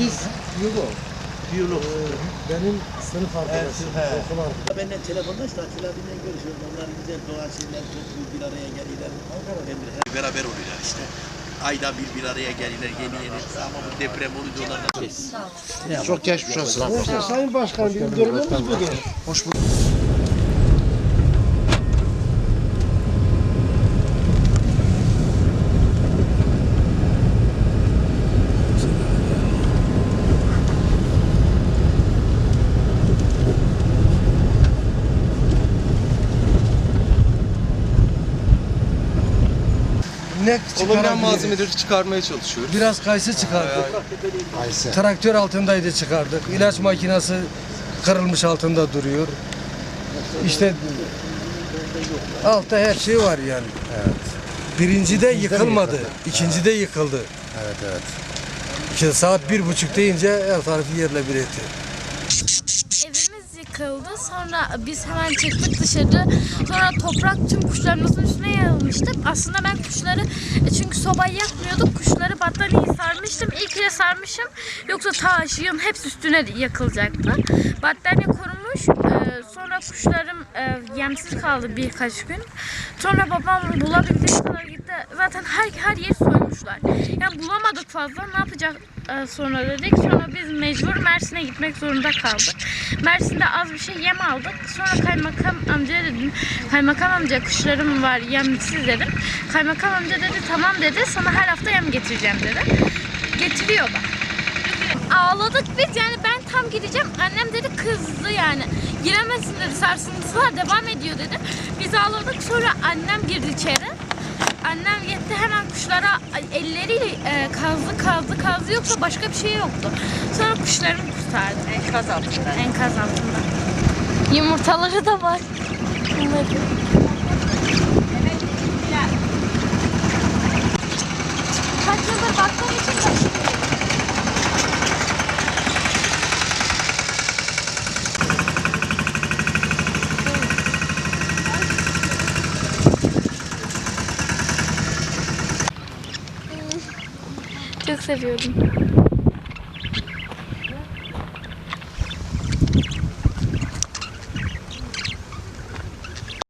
Biz Biyolog. biyolog. Benim sınıf arkadaşım. he. Okul arkadaşım. Benimle telefonda işte Atilla abiyle görüşüyorum. Onlar güzel doğa şeyler topluyor bir araya. Ben bir- Beraber oluyorlar işte. Ayda bir bir araya gelirler yeni yeni. Ama bu deprem oluyor onlardan. Çok geçmiş olsun. Sayın Başkanım bizim durumumuz budur. Hoş bulduk. Ne Olmayan çıkarabiliriz? malzemeleri çıkarmaya çalışıyoruz. Biraz kayısı çıkardık. Ayşe. Traktör altındaydı çıkardık. İlaç makinesi kırılmış altında duruyor. İşte altta her şey var yani. Birinci de yıkılmadı. ikinci de yıkıldı. Evet evet. İşte saat bir buçuk deyince her tarafı yerle bir etti. Yıkıldı. Sonra biz hemen çıktık dışarı. Sonra toprak tüm kuşlarımızın üstüne yayılmıştı. Aslında ben kuşları e, çünkü sobayı yakmıyorduk. Kuşları battaniyeyi sarmıştım. İlk kere sarmışım. Yoksa taş, yığın hepsi üstüne yakılacaktı. Battaniye korunmuş. Ee, sonra kuşlarım e, yemsiz kaldı birkaç gün. Sonra babam bulabildiği kadar gitti. Zaten her her yeri soymuşlar. Yani bulamadık fazla. Ne yapacak e, sonra dedik. Sonra biz mecbur Mersin'e gitmek zorunda kaldık. Mersin'de az bir şey yem aldık. Sonra kaymakam amcaya dedim. Kaymakam amca kuşlarım var yemsiz dedim. Kaymakam amca dedi tamam dedi. Sana her hafta yem getireceğim dedi. Getiriyor da. Ağladık biz yani ben tam gideceğim. Annem dedi kızdı yani. Giremezsin dedi sarsıntılar devam ediyor dedi. Biz ağladık sonra annem girdi içeri. Annem gitti hemen kuşlara elleriyle e, kazdı kazdı kazdı yoksa başka bir şey yoktu. Sonra kuşlarımı kurtardı. Enkaz altında. Enkaz altında. Yumurtaları da var. Bunların. Çok seviyordum.